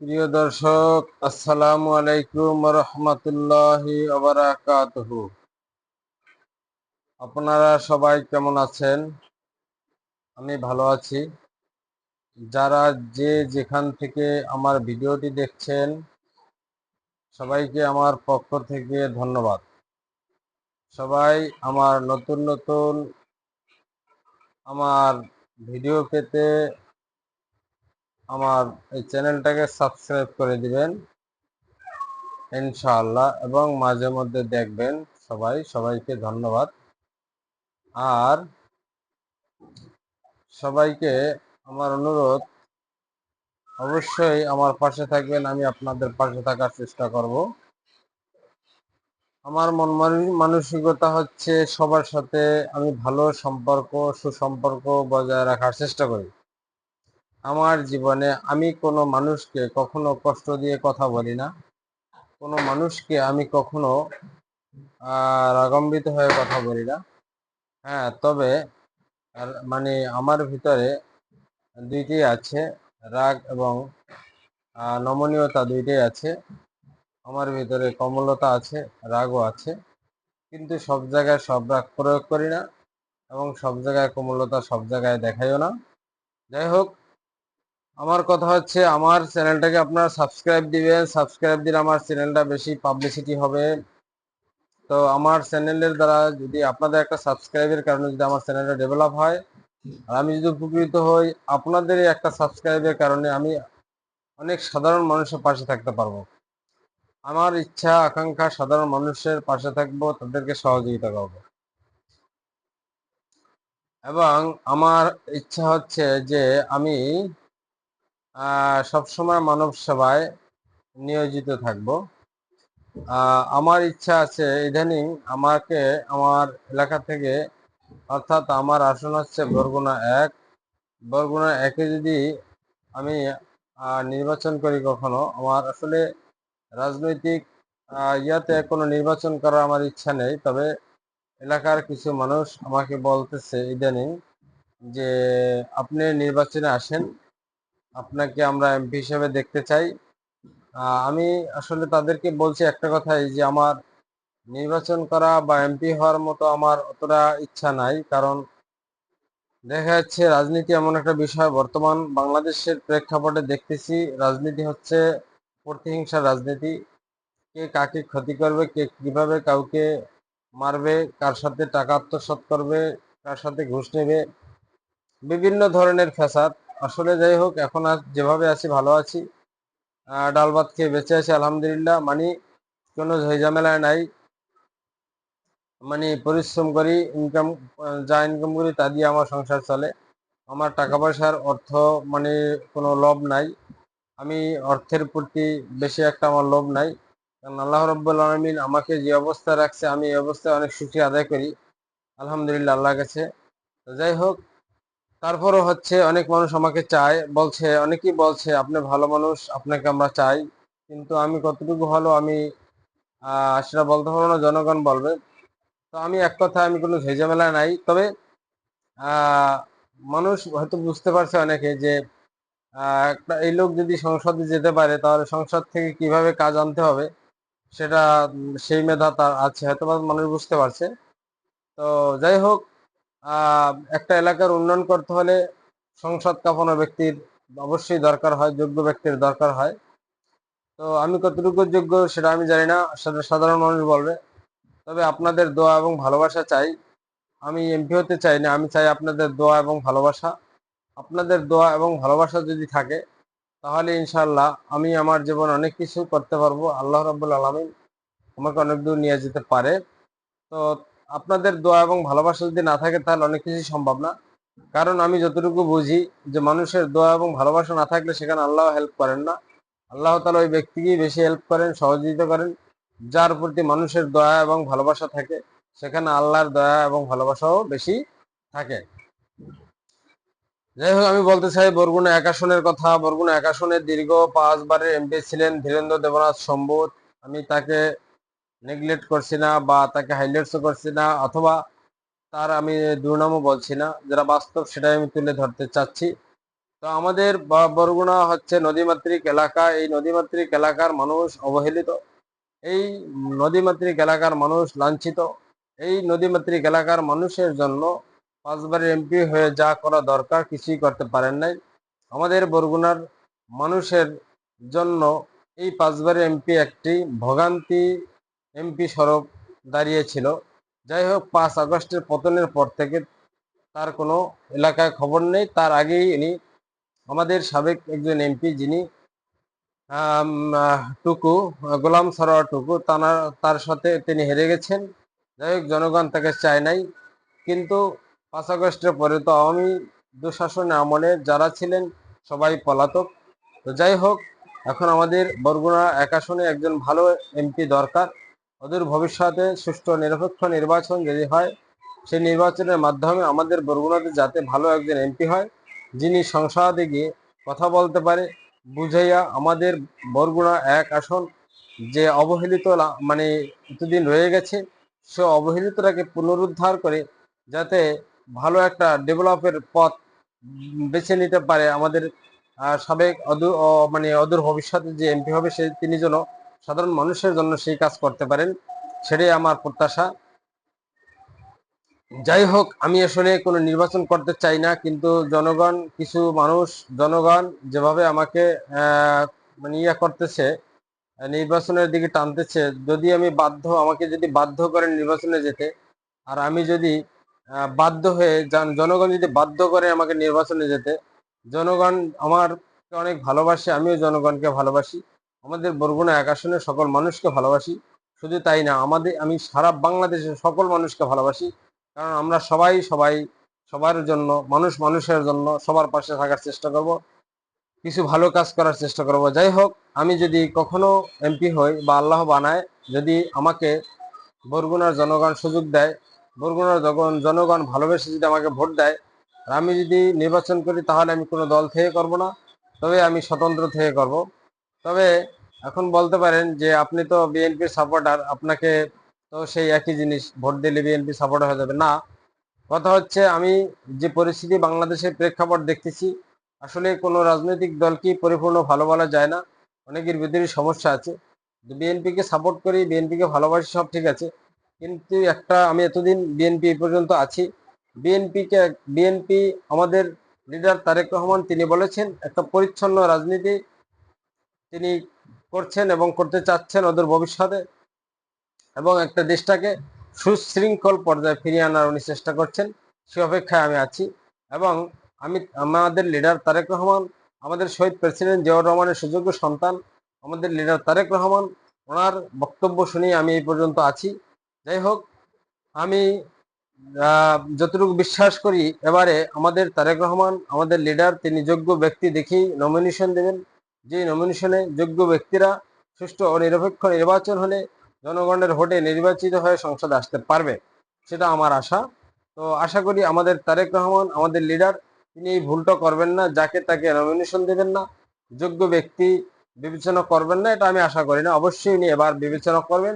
প্রিয় দর্শক, আসসালামু আলাইকুম রহমতুল্লাহি আপনারা সবাই কেমন আছেন? আমি ভালো আছি। যারা যে যেখান থেকে আমার ভিডিওটি দেখছেন, সবাইকে আমার পক্ষ থেকে ধন্যবাদ। সবাই আমার নতুন নতুন আমার ভিডিও পেতে আমার এই চ্যানেলটাকে সাবস্ক্রাইব করে দিবেন। ইনশাআল্লাহ, এবং মাঝে মধ্যে দেখবেন সবাই, সবাইকে ধন্যবাদ। আর সবাইকে আমার অনুরোধ, অবশ্যই আমার পাশে থাকবেন, আমি আপনাদের পাশে থাকার চেষ্টা করব। আমার মন মানসি- মানসিকতা হচ্ছে সবার সাথে আমি ভালো সম্পর্ক, সুসম্পর্ক বজায় রাখার চেষ্টা করি। আমার জীবনে আমি কোনো মানুষকে কখনো কষ্ট দিয়ে কথা বলি না। কোনো মানুষকে আমি কখনো রাগম্বিত হয়ে কথা বলি না। হ্যাঁ তবে মানে আমার ভিতরে দুইটি আছে, রাগ এবং নমনীয়তা দুইটাই আছে। আমার ভিতরে কমলতা আছে, রাগও আছে। কিন্তু সব জায়গায় সব রাগ প্রয়োগ করি না এবং সব জায়গায় কোমলতা সব জায়গায় দেখাইও না। যাই হোক আমার কথা হচ্ছে, আমার চ্যানেলটাকে আপনারা সাবস্ক্রাইব দিবেন। সাবস্ক্রাইব দিলে আমার চ্যানেলটা বেশি পাবলিসিটি হবে। তো আমার চ্যানেলের দ্বারা যদি আপনাদের একটা সাবস্ক্রাইবের কারণে যদি আমার চ্যানেলটা ডেভেলপ হয়, আর আমি যদি উপকৃত হই আপনাদের একটা সাবস্ক্রাইবের কারণে আমি অনেক সাধারণ মানুষের পাশে থাকতে পারব। আমার ইচ্ছা, আকাঙ্ক্ষা সাধারণ মানুষের পাশে থাকব, তাদেরকে সহযোগিতা করব। এবং আমার ইচ্ছা হচ্ছে যে আমি সবসময় মানব সেবায় নিয়োজিত থাকব। আমার ইচ্ছা আছে ইদানিং আমাকে, আমার এলাকা থেকে, অর্থাৎ আমার আসন হচ্ছে বরগুনা এক। বরগুনা একে যদি আমি নির্বাচন করি কখনো, আমার আসলে রাজনৈতিক ইয়াতে কোনো নির্বাচন করার আমার ইচ্ছা নেই। তবে এলাকার কিছু মানুষ আমাকে বলতেছে ইদানিং যে, আপনি নির্বাচনে আসেন। আপনাকে আমরা এমপি হিসেবে দেখতে চাই। আমি আসলে তাদেরকে বলছি একটা কথাই যে আমার নির্বাচন করা বা এমপি হওয়ার মতো আমার অতটা ইচ্ছা নাই, কারণ দেখা যাচ্ছে রাজনীতি এমন একটা বিষয়, বর্তমান বাংলাদেশের প্রেক্ষাপটে দেখতেছি রাজনীতি হচ্ছে প্রতিহিংসার রাজনীতি। কে কাকে ক্ষতি করবে, কে কীভাবে কাউকে মারবে, কার সাথে টাকা আত্মসাৎ করবে, কার সাথে ঘুষ নেবে, বিভিন্ন ধরনের ফ্যাসাদ। আসলে যাই হোক, এখন আর যেভাবে আছি ভালো আছি। ডাল ভাত খেয়ে বেঁচে আছি, আলহামদুলিল্লাহ। মানে কোনো ঝামেলায় নাই। মানে পরিশ্রম করি ইনকাম যা ইনকাম করি তা দিয়ে আমার সংসার চলে। আমার টাকা পয়সার অর্থ মানে কোনো লোভ নাই। আমি অর্থের প্রতি বেশি একটা আমার লোভ নাই। কারণ আল্লাহ রব্বুল আলমিন আমাকে যে অবস্থায় রাখছে, আমি এই অবস্থায় অনেক সুখী আদায় করি। আলহামদুলিল্লাহ, আল্লাহর কাছে। যাই হোক তারপরও হচ্ছে অনেক মানুষ আমাকে চায়, বলছে, অনেকেই বলছে, আপনি ভালো মানুষ, আপনাকে আমরা চাই। কিন্তু আমি কতটুকু ভালো, আমি সেটা বলতে পারব না, জনগণ বলবে। তো আমি এক কথা আমি কোনো ঝেঝামেলা নাই। তবে মানুষ হয়তো বুঝতে পারছে অনেকে যে একটা, এই লোক যদি সংসদে যেতে পারে, তাহলে সংসদ থেকে কীভাবে কাজ আনতে হবে, সেটা সেই মেধা তার আছে হয়তো মানুষ বুঝতে পারছে। তো যাই হোক একটা এলাকার উন্নয়ন করতে হলে সংসদ কাঁপানো ব্যক্তির অবশ্যই দরকার হয়, যোগ্য ব্যক্তির দরকার হয়। তো আমি কতটুকু যোগ্য সেটা আমি জানি না সেটা সাধারণ মানুষ বলবে। তবে আপনাদের দোয়া এবং ভালোবাসা চাই। আমি এমপি হতে চাই না, আমি চাই আপনাদের দোয়া এবং ভালোবাসা। আপনাদের দোয়া এবং ভালোবাসা যদি থাকে, তাহলে ইনশাল্লাহ আমি আমার জীবন অনেক কিছু করতে পারব। আল্লাহ রাব্বুল আলমিন আমাকে অনেক দূর নিয়ে যেতে পারে। তো আপনাদের দোয়া এবং ভালোবাসা যদি না থাকে, তাহলে অনেক কিছুই সম্ভব না। কারণ আমি যতটুকু বুঝি যে মানুষের দোয়া এবং ভালোবাসা না থাকলে সেখানে আল্লাহ হেল্প করেন না। আল্লাহ তালা ওই ব্যক্তিকেই বেশি হেল্প করেন, সহযোগিতা করেন, যার প্রতি মানুষের দয়া এবং ভালোবাসা থাকে, সেখানে আল্লাহর দয়া এবং ভালোবাসাও বেশি থাকে। যাই হোক, আমি বলতে চাই, বরগুনা একাশনের কথা। বরগুনা একাশনের দীর্ঘ পাঁচবারের এমপি ছিলেন ধীরেন্দ্র দেবনাথ সম্বোধ আমি তাকে নেগলেক্ট করছি না বা তাকে হাইলাইটসও করছি না অথবা তার আমি দুর্নামও বলছি না। যেটা বাস্তব সেটাই আমি তুলে ধরতে চাচ্ছি। তো আমাদের বরগুনা হচ্ছে নদীমাতৃক এলাকা। এই নদীমাতৃক এলাকার মানুষ অবহেলিত। এই নদীমাতৃক এলাকার মানুষ লাঞ্ছিত। এই নদীমাতৃক এলাকার মানুষের জন্য পাঁচবারের এমপি হয়ে যা করা দরকার কিছুই করতে পারেন নাই। আমাদের বরগুনার মানুষের জন্য এই পাঁচবারের এমপি একটি ভোগান্তি এমপি স্বরূপ দাঁড়িয়েছিল যাই হোক পাঁচ আগস্টের পতনের পর থেকে তার কোনো এলাকায় খবর নেই। তার আগেই ইনি আমাদের সাবেক একজন এমপি যিনি টুকু, গোলাম সরোয়ার টুকু তার তার সাথে তিনি হেরে গেছেন। যাই হোক জনগণ তাকে চায় নাই। কিন্তু পাঁচ আগস্টের পরে তো আওয়ামী দুঃশাসনে আমলে যারা ছিলেন, সবাই পলাতক। তো যাই হোক এখন আমাদের বরগুনা এক আসনে একজন ভালো এমপি দরকার। অদূর ভবিষ্যতে সুষ্ঠু নিরপেক্ষ নির্বাচন যদি হয়, সেই নির্বাচনের মাধ্যমে আমাদের বরগুনাতে যাতে ভালো একজন এমপি হয়, যিনি সংসদে গিয়ে কথা বলতে পারে, বুঝাইয়া আমাদের বরগুনা এক আসন যে অবহেলিত মানে এতদিন রয়ে গেছে, সে অবহেলিতটাকে পুনরুদ্ধার করে যাতে ভালো একটা ডেভেলপের পথ বেছে নিতে পারে আমাদের সাবেক অদূর মানে অদূর ভবিষ্যতে যে এমপি হবে, সে, তিনি যেন সাধারণ মানুষের জন্য সেই কাজ করতে পারেন, সেটাই আমার প্রত্যাশা। যাই হোক, আমি আসলে কোনো নির্বাচন করতে চাই না, কিন্তু জনগণ, কিছু মানুষ, জনগণ যেভাবে আমাকে মানে ইয়া করতেছে, নির্বাচনের দিকে টানতেছে, যদি আমি বাধ্য, আমাকে যদি বাধ্য করেন নির্বাচনে যেতে, আর আমি যদি বাধ্য হয়ে যান, জনগণ যদি বাধ্য করে আমাকে নির্বাচনে যেতে, জনগণ আমার অনেক ভালোবাসে, আমিও জনগণকে ভালোবাসি। আমাদের বরগুনা এক সকল মানুষকে ভালোবাসি। শুধু তাই না, আমাদের, আমি সারা বাংলাদেশের সকল মানুষকে ভালোবাসি। কারণ আমরা সবাই সবাই, সবার জন্য, মানুষ মানুষের জন্য সবার পাশে থাকার চেষ্টা করব। কিছু ভালো কাজ করার চেষ্টা করব। যাই হোক, আমি যদি কখনো এমপি হই বা আল্লাহ বানায়, যদি আমাকে বরগুনার জনগণ সুযোগ দেয়, বরগুনার জগন জনগণ ভালোবেসে যদি আমাকে ভোট দেয়, আর আমি যদি নির্বাচন করি তাহলে আমি কোনো দল থেকে করব না। তবে আমি স্বতন্ত্র থেকে করব। তবে এখন বলতে পারেন যে আপনি তো বিএনপির সাপোর্টার আপনাকে তো সেই একই জিনিস, ভোট দিলে বিএনপি সাপোর্টার হয়ে যাবে। না, কথা হচ্ছে আমি যে পরিস্থিতি বাংলাদেশের প্রেক্ষাপট দেখতেছি, আসলে কোনো রাজনৈতিক দলকে পরিপূর্ণ ভালো বলা যায় না। অনেকের ভিতরে সমস্যা আছে। বিএনপিকে সাপোর্ট করি বিএনপিকে ভালোবাসি, সব ঠিক আছে। কিন্তু একটা, আমি এতদিন বিএনপি পর্যন্ত আছি। বিএনপিকে বিএনপি আমাদের লিডার তারেক রহমান, তিনি বলেছেন, একটা পরিচ্ছন্ন রাজনীতি, তিনি করছেন এবং করতে চাচ্ছেন ওদের ভবিষ্যতে এবং একটা দেশটাকে সুশৃঙ্খল পর্যায়ে ফিরিয়ে আনার উনি চেষ্টা করছেন, সে অপেক্ষায় আমি আছি এবং আমি, আমাদের লিডার তারেক রহমান, আমাদের শহীদ প্রেসিডেন্ট জিয়াউর রহমানের সুযোগ্য সন্তান, আমাদের লিডার তারেক রহমান, ওনার বক্তব্য শুনি আমি এই পর্যন্ত আছি। যাই হোক, আমি যতটুকু বিশ্বাস করি, এবারে আমাদের তারেক রহমান, আমাদের লিডার তিনি যোগ্য ব্যক্তি দেখেই নমিনেশন দেবেন। যে নমিনেশনে যোগ্য ব্যক্তিরা সুষ্ঠু ও নিরপেক্ষ নির্বাচন হলে জনগণের ভোটে নির্বাচিত হয়ে সংসদে আসতে পারবে, সেটা আমার আশা। তো আশা করি আমাদের তারেক রহমান, আমাদের লিডার তিনি এই ভুলটা করবেন না, যাকে তাকে নমিনেশন দেবেন না, যোগ্য ব্যক্তি বিবেচনা করবেন না, এটা আমি আশা করি না। অবশ্যই উনি এবার বিবেচনা করবেন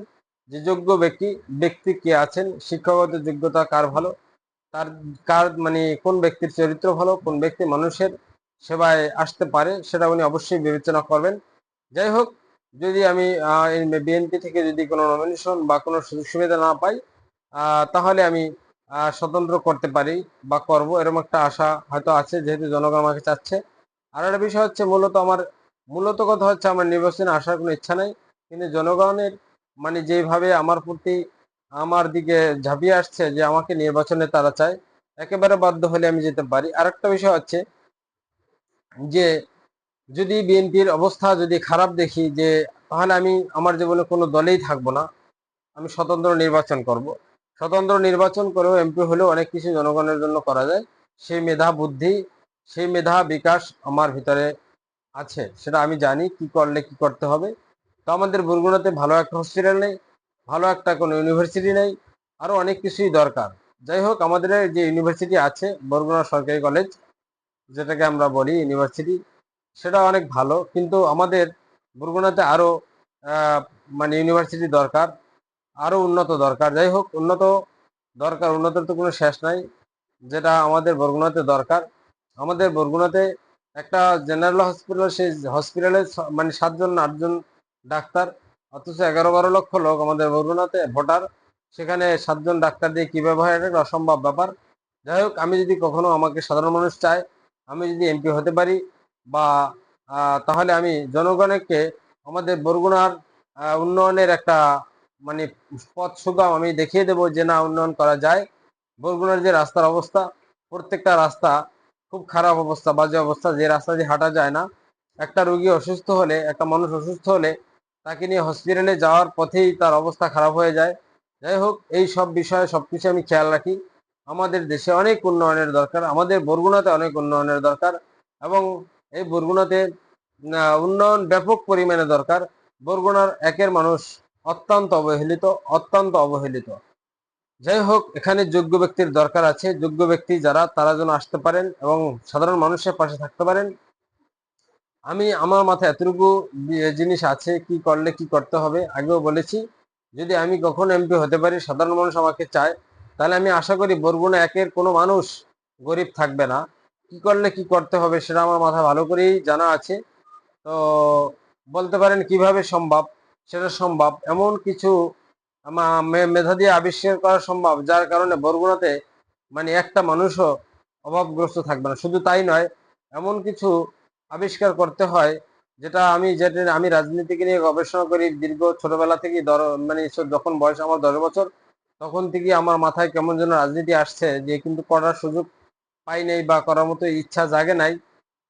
যে যোগ্য ব্যক্তি ব্যক্তি কে আছেন, শিক্ষাগত যোগ্যতা কার ভালো, তার, কার মানে কোন ব্যক্তির চরিত্র ভালো, কোন ব্যক্তি মানুষের সেবায় আসতে পারে, সেটা উনি অবশ্যই বিবেচনা করবেন। যাই হোক, যদি আমি বিএনপি থেকে যদি কোনো নমিনেশন বা কোনো সুযোগ সুবিধা না পাই তাহলে আমি স্বতন্ত্র করতে পারি বা করব, এরকম একটা আশা হয়তো আছে, যেহেতু জনগণ আমাকে চাচ্ছে। আর একটা বিষয় হচ্ছে, মূলত আমার, মূলত কথা হচ্ছে আমার নির্বাচনে আসার কোনো ইচ্ছা নাই, কিন্তু জনগণের মানে যেভাবে আমার প্রতি আমার দিকে ঝাঁপিয়ে আসছে যে আমাকে নির্বাচনে তারা চায়, একেবারে বাধ্য হলে আমি যেতে পারি। আর একটা বিষয় হচ্ছে যে যদি বিএনপির অবস্থা যদি খারাপ দেখি, যে তাহলে আমি আমার জীবনে কোনো দলেই থাকব না। আমি স্বতন্ত্র নির্বাচন করব। স্বতন্ত্র নির্বাচন করেও এমপি হলেও অনেক কিছু জনগণের জন্য করা যায়। সেই মেধা বুদ্ধি, সেই মেধা বিকাশ আমার ভিতরে আছে, সেটা আমি জানি কি করলে কি করতে হবে। তো আমাদের বরগুনাতে ভালো একটা হসপিটাল নেই, ভালো একটা কোনো ইউনিভার্সিটি নেই আরও অনেক কিছুই দরকার। যাই হোক, আমাদের যে ইউনিভার্সিটি আছে, বরগুনা সরকারি কলেজ যেটাকে আমরা বলি ইউনিভার্সিটি সেটা অনেক ভালো। কিন্তু আমাদের বরগুনাতে আরও আহ, মানে ইউনিভার্সিটি দরকার আরও উন্নত দরকার। যাই হোক উন্নত দরকার উন্নতের তো কোনো শেষ নাই। যেটা আমাদের বরগুনাতে দরকার। আমাদের বরগুনাতে একটা জেনারেল হসপিটাল সেই হসপিটালে মানে সাতজন আটজন ডাক্তার অথচ এগারো বারো লক্ষ লোক আমাদের বরগুনাতে ভোটার। সেখানে সাতজন ডাক্তার দিয়ে কীভাবে হয় এটা অসম্ভব ব্যাপার। যাই হোক আমি যদি কখনো আমাকে সাধারণ মানুষ চায় আমি যদি এমপি হতে পারি বা তাহলে আমি জনগণকে আমাদের বরগুনার উন্নয়নের একটা মানে পথ সুগম আমি দেখিয়ে দেবো যে না উন্নয়ন করা যায়। বরগুনার যে রাস্তার অবস্থা, প্রত্যেকটা রাস্তা খুব খারাপ অবস্থা, বাজে অবস্থা, যে রাস্তা দিয়ে হাঁটা যায় না। একটা রোগী অসুস্থ হলে, একটা মানুষ অসুস্থ হলে তাকে নিয়ে হসপিটালে যাওয়ার পথেই তার অবস্থা খারাপ হয়ে যায়। যাই হোক, এই সব বিষয়ে সবকিছু আমি খেয়াল রাখি। আমাদের দেশে অনেক উন্নয়নের দরকার, আমাদের বরগুনাতে অনেক উন্নয়নের দরকার এবং এই বরগুনাতে উন্নয়ন ব্যাপক পরিমাণে দরকার। বরগুনার একের মানুষ অত্যন্ত অবহেলিত অত্যন্ত অবহেলিত। যাই হোক, এখানে যোগ্য ব্যক্তির দরকার আছে। যোগ্য ব্যক্তি যারা, তারা যেন আসতে পারেন এবং সাধারণ মানুষের পাশে থাকতে পারেন। আমি, আমার মাথায় এতটুকু জিনিস আছে, কি করলে কি করতে হবে, আগেও বলেছি। যদি আমি কখন এমপি হতে পারি, সাধারণ মানুষ আমাকে চায়। তাহলে আমি আশা করি বরগুনা একের কোনো মানুষ গরিব থাকবে না। কি করলে কি করতে হবে সেটা আমার মাথায় ভালো করেই জানা আছে। তো বলতে পারেন কীভাবে সম্ভব? সেটা সম্ভব। এমন কিছু মেধা দিয়ে আবিষ্কার করা সম্ভব, যার কারণে বরগুনাতে মানে একটা মানুষও অভাবগ্রস্ত থাকবে না। শুধু তাই নয়, এমন কিছু আবিষ্কার করতে হয়, যেটা আমি যেটা আমি রাজনীতিকে নিয়ে গবেষণা করি দীর্ঘ ছোটবেলা থেকে মানে যখন বয়স আমার দশ বছর তখন থেকে আমার মাথায় কেমন যেন রাজনীতি আসছে যে কিন্তু করার সুযোগ পাই নাই বা করার মতো ইচ্ছা জাগে নাই।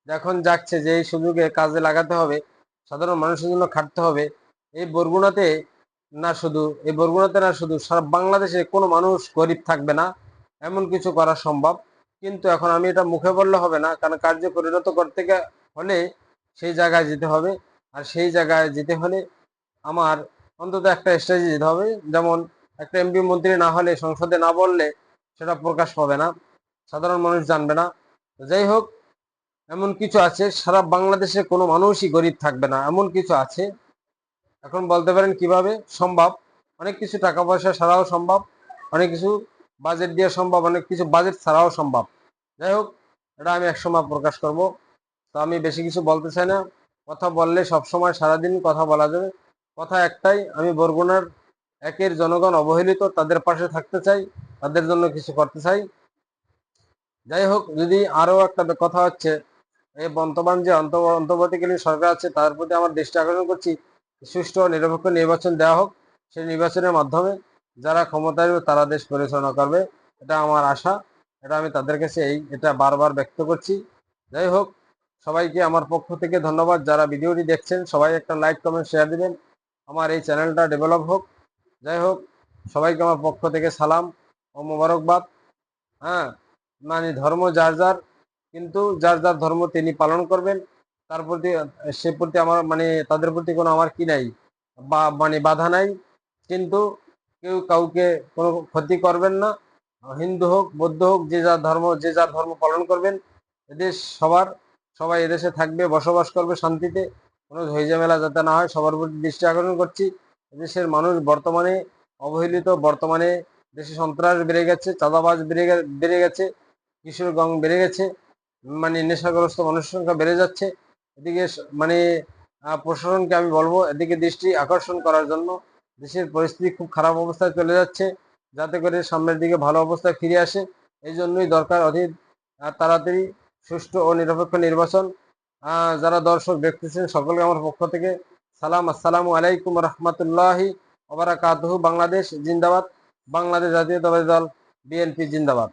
এখন যাচ্ছে যে এই সুযোগে কাজে লাগাতে হবে, সাধারণ মানুষের জন্য খাটতে হবে, এই বরগুনাতে না শুধু, এই বরগুনাতে না শুধু সারা বাংলাদেশে কোনো মানুষ গরিব থাকবে না, এমন কিছু করা সম্ভব। কিন্তু এখন আমি এটা মুখে বললে হবে না, কারণ কার্য পরিণত করতে হলে সেই জায়গায় যেতে হবে। আর সেই জায়গায় যেতে হলে আমার অন্তত একটা স্টেজে যেতে হবে। যেমন একটা এমপি মন্ত্রী না হলে, সংসদে না বললে সেটা প্রকাশ পাবে না। সাধারণ মানুষ জানবে না। যাই হোক, এমন কিছু আছে। সারা বাংলাদেশে কোনো মানুষই গরিব থাকবে না। এমন কিছু আছে। এখন বলতে পারেন কীভাবে? সম্ভব। অনেক কিছু টাকা পয়সা ছাড়াও সম্ভব। অনেক কিছু বাজেট দিয়ে সম্ভব। অনেক কিছু বাজেট ছাড়াও সম্ভব। যাই হোক, এটা আমি একসময় প্রকাশ করব। তো আমি বেশি কিছু বলতে চাই না। কথা বললে সবসময় সারাদিন কথা বলা যাবে। কথা একটাই, আমি বরগুনার একের জনগণ অবহেলিত, তাদের পাশে থাকতে চাই, তাদের জন্য কিছু করতে চাই। যাই হোক, যদি আরও একটা কথা হচ্ছে, এই বর্তমান যে অন্ত- অন্তর্বর্তীকালীন সরকার আছে, তার প্রতি আমার দৃষ্টি আকর্ষণ করছি, সুষ্ঠু ও নিরপেক্ষ নির্বাচন দেওয়া হোক, সেই নির্বাচনের মাধ্যমে যারা ক্ষমতায় তারা দেশ পরিচালনা করবে, এটা আমার আশা, এটা আমি তাদের কাছে এই, এটা বারবার ব্যক্ত করছি। যাই হোক, সবাইকে আমার পক্ষ থেকে ধন্যবাদ, যারা ভিডিওটি দেখছেন, সবাই একটা লাইক, কমেন্ট শেয়ার দিবেন। আমার এই চ্যানেলটা ডেভেলপ হোক। যাই হোক, সবাইকে আমার পক্ষ থেকে সালাম ও মোবারকবাদ। হ্যাঁ মানে ধর্ম যার যার, কিন্তু যার যার ধর্ম তিনি পালন করবেন। তার প্রতি, সে প্রতি আমার মানে তাদের প্রতি কোনো আমার কি নাই, বা মানে বাধা নাই। কিন্তু কেউ কাউকে কোনো ক্ষতি করবেন না। হিন্দু হোক, বৌদ্ধ হোক, যে যার ধর্ম, যে যার ধর্ম পালন করবেন, এদেশ সবার, সবাই এদেশে থাকবে, বসবাস করবে শান্তিতে। কোনো ঝামেলা যাতে না হয়, সবার প্রতি দৃষ্টি আকর্ষণ করছি। দেশের মানুষ বর্তমানে অবহেলিত, বর্তমানে দেশে সন্ত্রাস বেড়ে গেছে, চাঁদাবাজ বেড়ে বেড়ে গেছে, কিশোর গং বেড়ে গেছে মানে নেশাগ্রস্ত মানুষের সংখ্যা বেড়ে যাচ্ছে। এদিকে মানে প্রশাসনকে আমি বলব, এদিকে দৃষ্টি আকর্ষণ করার জন্য দেশের পরিস্থিতি খুব খারাপ অবস্থায় চলে যাচ্ছে, যাতে করে সামনের দিকে ভালো অবস্থায় ফিরে আসে। এই জন্যই দরকার অধিক তাড়াতাড়ি সুষ্ঠু ও নিরপেক্ষ নির্বাচন। যারা দর্শক দেখতেছেন, সকলকে আমার পক্ষ থেকে সালাম আসসালামু আলাইকুম রহমতুল্লাহি ওবরাকাত বাংলাদেশ জিন্দাবাদ বাংলাদেশ জাতীয় দল বিএনপি জিন্দাবাদ।